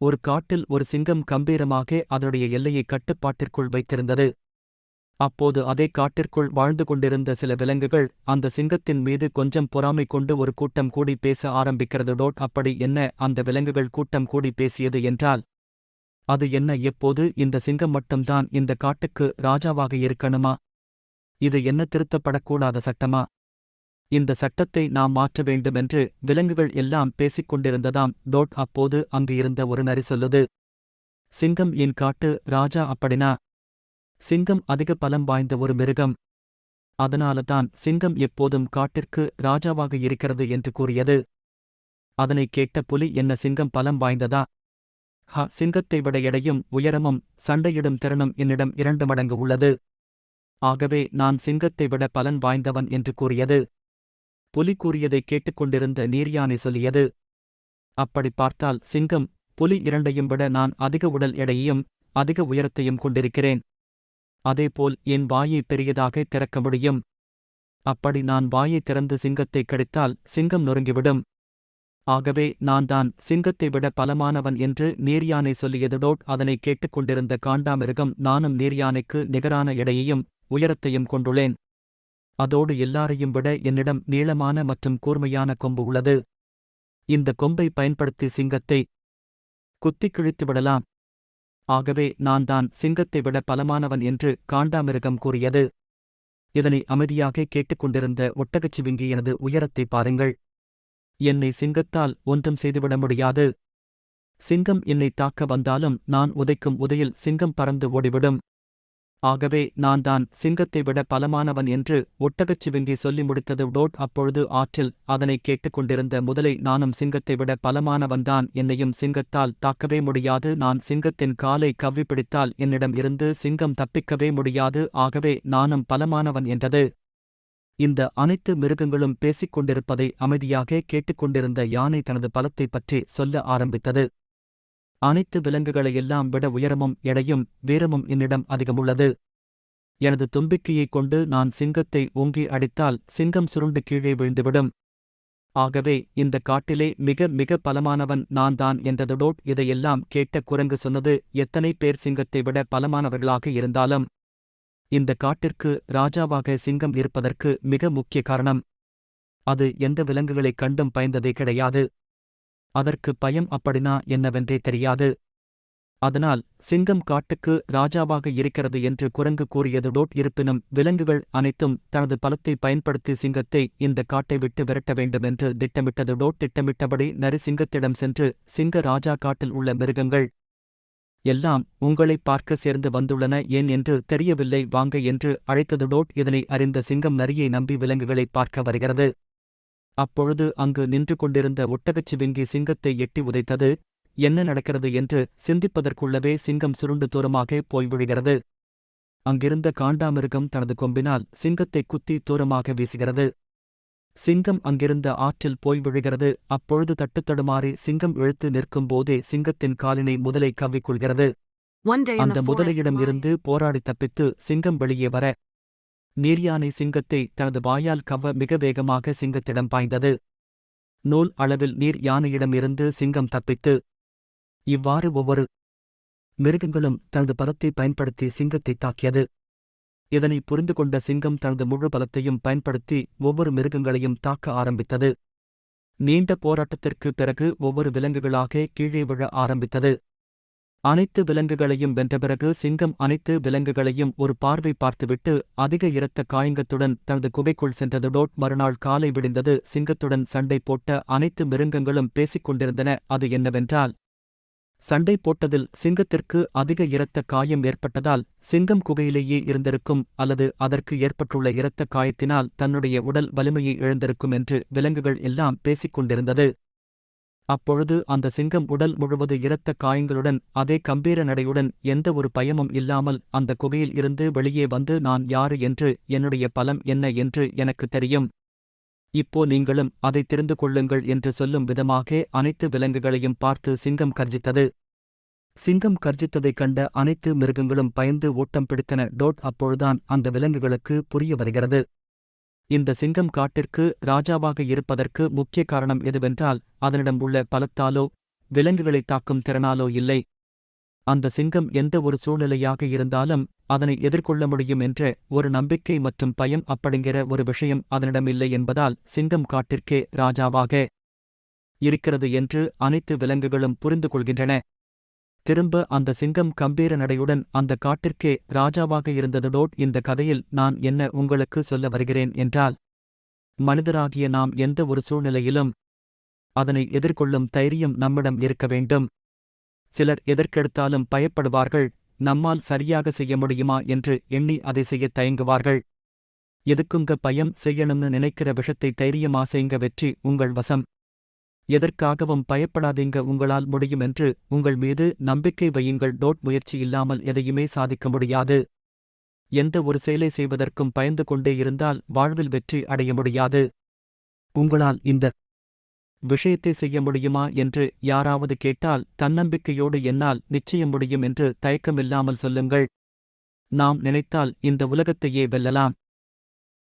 ஒரு காட்டில் ஒரு சிங்கம் கம்பீரமாக அதனுடைய எல்லையை கட்டுப்பாட்டிற்குள் வைத்திருந்தது. அப்போது அதே காட்டிற்குள் வாழ்ந்து கொண்டிருந்த சில விலங்குகள் அந்த சிங்கத்தின் மீது கொஞ்சம் பொறாமை கொண்டு ஒரு கூட்டம் கூடி பேச ஆரம்பிக்கிறது டோட் அப்படி என்ன அந்த விலங்குகள் கூட்டம் கூடி பேசியது என்றால் அது என்ன எப்போது இந்த சிங்கம் மட்டும்தான் இந்த காட்டுக்கு ராஜாவாக இருக்கணுமா? இது என்ன திருத்தப்படக்கூடாத சட்டமா? இந்த சட்டத்தை நாம் மாற்ற வேண்டுமென்று விலங்குகள் எல்லாம் பேசிக் கொண்டிருந்ததாம் டோட் அப்போது அங்கு இருந்த ஒரு நரி சொல்லுது. சிங்கம் என் காட்டு ராஜா அப்படினா? சிங்கம் அதிக பலம் வாய்ந்த ஒரு மிருகம். அதனாலதான் சிங்கம் எப்போதும் காட்டிற்கு ராஜாவாக இருக்கிறது என்று கூறியது. அதனை கேட்ட புலி என்ன சிங்கம் பலம் வாய்ந்ததா? ஹ சிங்கத்தை விட எடையும் உயரமும் சண்டையிடும் திறனும் என்னிடம் இரண்டு மடங்கு உள்ளது. ஆகவே நான் சிங்கத்தை விட பலன் வாய்ந்தவன் என்று கூறியது. புலி கூறியதைக் கேட்டுக்கொண்டிருந்த நீர்யானை சொல்லியது. அப்படி பார்த்தால் சிங்கம் புலி இரண்டையும் விட நான் அதிக உடல் எடையையும் அதிக உயரத்தையும் கொண்டிருக்கிறேன். அதேபோல் என் வாயை பெரியதாக திறக்க முடியும். அப்படி நான் வாயை திறந்து சிங்கத்தை கடித்தால் சிங்கம் நொறுங்கிவிடும். ஆகவே நான் தான் சிங்கத்தை விட பலமானவன் என்று நீர்யானை சொல்லியதுடோட் அதனை கேட்டுக்கொண்டிருந்த காண்டாமிருகம் நானும் நீர்யானைக்கு நிகரான எடையையும் உயரத்தையும் கொண்டுள்ளேன். அதோடு எல்லாரையும் விட என்னிடம் நீளமான மற்றும் கூர்மையான கொம்பு உள்ளது. இந்த கொம்பை பயன்படுத்தி சிங்கத்தை குத்திக் கிழித்து விடலாம். ஆகவே நான் தான் சிங்கத்தை விட பலமானவன் என்று காண்டாமிருகம் கூறியது. இதனை அமைதியாக கேட்டுக்கொண்டிருந்த ஒட்டகச்சிவிங்கி எனது உயரத்தை பாருங்கள். என்னை சிங்கத்தால் ஒன்றும் செய்துவிட முடியாது. சிங்கம் என்னை தாக்க வந்தாலும் நான் உதைக்கும் உதையில் சிங்கம் பறந்து ஓடிவிடும். ஆகவே நான் தான் சிங்கத்தை விட பலமானவன் என்று ஒட்டகச் சிவிங்கி சொல்லி முடித்தது டோட் அப்பொழுது ஆற்றில் அதனைக் கேட்டுக்கொண்டிருந்த முதலை நானும் சிங்கத்தை விட பலமானவன்தான் என்னையும் சிங்கத்தால் தாக்கவே முடியாது நான் சிங்கத்தின் காலை கவ்வி பிடித்தால் என்னிடம் இருந்து சிங்கம் தப்பிக்கவே முடியாது ஆகவே நானும் பலமானவன் என்றது. இந்த அனைத்து மிருகங்களும் பேசிக் கொண்டிருப்பதை அமைதியாக கேட்டுக்கொண்டிருந்த யானை தனது பலத்தைப் பற்றி சொல்ல ஆரம்பித்தது. அனைத்து விலங்குகளையெல்லாம் விட உயரமும் எடையும் வீரமும் என்னிடம் அதிகமுள்ளது. எனது தும்பிக்கையைக் கொண்டு நான் சிங்கத்தை ஓங்கி அடித்தால் சிங்கம் சுருண்டு கீழே விழுந்துவிடும். ஆகவே இந்த காட்டிலே மிக மிக பலமானவன் நான் தான் என்றதோட் இதையெல்லாம் கேட்ட குரங்கு சொன்னது எத்தனை பேர் சிங்கத்தை விட பலமானவர்களாக இருந்தாலும். இந்த காட்டிற்கு ராஜாவாக சிங்கம் இருப்பதற்கு மிக முக்கிய காரணம். அது எந்த விலங்குகளைக் கண்டும் பயந்ததே கிடையாது. அதற்கு பயம் அப்படினா என்னவென்றே தெரியாது. அதனால் சிங்கம் காட்டுக்கு ராஜாவாக இருக்கிறது என்று குரங்கு கூறியதுடோட் இருப்பினும் விலங்குகள் அனைத்தும் தனது பலத்தை பயன்படுத்தி சிங்கத்தை இந்த காட்டை விட்டு விரட்ட வேண்டுமென்று திட்டமிட்டதுடோட் திட்டமிட்டபடி நரி சிங்கத்திடம் சென்று சிங்க ராஜா காட்டில் உள்ள மிருகங்கள் எல்லாம் உங்களை பார்க்க சேர்ந்து வந்துள்ளன ஏன் என்று தெரியவில்லை வாங்க என்று அழைத்ததுடோட் இதனை அறிந்த சிங்கம் நரியை நம்பி விலங்குகளை பார்க்க வருகிறது. அப்பொழுது அங்கு நின்று கொண்டிருந்த ஒட்டகச்சிவிங்கி சிங்கத்தை எட்டி உதைத்தது என்ன நடக்கிறது? என்று சிந்திப்பதற்குள்ளவே சிங்கம் சுருண்டு தூரமாக போய் விழுகிறது. அங்கிருந்த காண்டாமிருகம் தனது கொம்பினால் சிங்கத்தை குத்தி தூரமாக வீசுகிறது. சிங்கம் அங்கிருந்த ஆற்றில் போய் விழுகிறது. அப்பொழுது தட்டுத்தடுமாறி சிங்கம் இழுத்து நிற்கும் போதே சிங்கத்தின் காலினை முதலை கவ்விக்கொள்கிறது அந்த முதலையிடம் இருந்து போராடி தப்பித்து சிங்கம் வெளியே வர நீர்யானை சிங்கத்தை தனது வாயால் கவ்வ மிக வேகமாக சிங்கத்திடம் பாய்ந்தது. நூல் அளவில் நீர் யானையிடமிருந்து சிங்கம் தப்பித்து இவ்வாறு ஒவ்வொரு மிருகங்களும் தனது பலத்தை பயன்படுத்தி சிங்கத்தை தாக்கியது. இதனை புரிந்து கொண்ட சிங்கம் தனது முழு பலத்தையும் பயன்படுத்தி ஒவ்வொரு மிருகங்களையும் தாக்க ஆரம்பித்தது. நீண்ட போராட்டத்திற்கு பிறகு ஒவ்வொரு விலங்குகளாக கீழே விழ ஆரம்பித்தது. அனைத்து விலங்குகளையும் வென்ற பிறகு சிங்கம் அனைத்து விலங்குகளையும் ஒரு பார்வை பார்த்துவிட்டு அதிக இரத்த காயங்கத்துடன் தனது குகைக்குள் சென்றதுடோட் மறுநாள் காலை விடிந்தது சிங்கத்துடன் சண்டை போட்ட அனைத்து மிருங்கங்களும் பேசிக் கொண்டிருந்தன. அது என்னவென்றால் சண்டை போட்டதில் சிங்கத்திற்கு அதிக இரத்த காயம் ஏற்பட்டதால் சிங்கம் குகையிலேயே இருந்திருக்கும் அல்லது அதற்கு ஏற்பட்டுள்ள இரத்த காயத்தினால் தன்னுடைய உடல் வலிமையை இழந்திருக்கும் என்று விலங்குகள் எல்லாம் பேசிக் கொண்டிருந்தது. அப்பொழுது அந்த சிங்கம் உடல் முழுவது இரத்த காயங்களுடன் அதே கம்பீர நடையுடன் எந்த ஒரு பயமும் இல்லாமல் அந்த குகையில் இருந்து வெளியே வந்து நான் யாரு என்று என்னுடைய பலம் என்ன என்று எனக்கு தெரியும். இப்போ நீங்களும் அதை தெரிந்து கொள்ளுங்கள் என்று சொல்லும் விதமாக அனைத்து விலங்குகளையும் பார்த்து சிங்கம் கர்ஜித்தது. சிங்கம் கர்ஜித்ததைக் கண்ட அனைத்து மிருகங்களும் பயந்து ஓட்டம் பிடித்தன. டோட் அப்பொழுதான் அந்த விலங்குகளுக்கு புரிய வருகிறது. இந்த சிங்கம் காட்டிற்கு ராஜாவாக இருப்பதற்கு முக்கிய காரணம் எதுவென்றால் அதனிடம் உள்ள பலத்தாலோ விலங்குகளை தாக்கும் திறனாலோ இல்லை. அந்த சிங்கம் எந்த ஒரு சூழ்நிலையாக இருந்தாலும் அதனை எதிர்கொள்ள முடியும் என்ற ஒரு நம்பிக்கை மற்றும் பயம் அப்படிங்கிற ஒரு விஷயம் அதனிடம் இல்லை என்பதால் சிங்கம் காட்டிற்கே ராஜாவாக இருக்கிறது என்று அனைத்து விலங்குகளும் புரிந்து கொள்கின்றன திரும்ப அந்த சிங்கம் கம்பீர நடையுடன் அந்த காட்டிற்கே ராஜாவாக இருந்ததோட் இந்த கதையில் நான் என்ன உங்களுக்கு சொல்ல வருகிறேன் என்றால் மனிதராகிய நாம் எந்த ஒரு சூழ்நிலையிலும் அதனை எதிர்கொள்ளும் தைரியம் நம்மிடம் இருக்க வேண்டும். சிலர் எதற்கெடுத்தாலும் பயப்படுவார்கள் நம்மால் சரியாக செய்ய முடியுமா என்று எண்ணி அதை செய்யத் தயங்குவார்கள். எதுக்குங்க பயம் செய்யணும்னு நினைக்கிற விஷத்தை தைரியமா செய்ங்க வெற்றி உங்கள் வசம். எதற்காகவும் பயப்படாதீங்க உங்களால் முடியும் என்று உங்கள் மீது நம்பிக்கை வையுங்கள். டோட் முயற்சி இல்லாமல் எதையுமே சாதிக்க முடியாது. எந்த ஒரு செயலை செய்வதற்கும் பயந்து கொண்டே இருந்தால் வாழ்வில் வெற்றி அடைய முடியாது. உங்களால் இந்த விஷயத்தை செய்ய முடியுமா என்று யாராவது கேட்டால் தன்னம்பிக்கையோடு என்னால் நிச்சயம் முடியும் என்று தயக்கமில்லாமல் சொல்லுங்கள். நாம் நினைத்தால் இந்த உலகத்தையே வெல்லலாம்.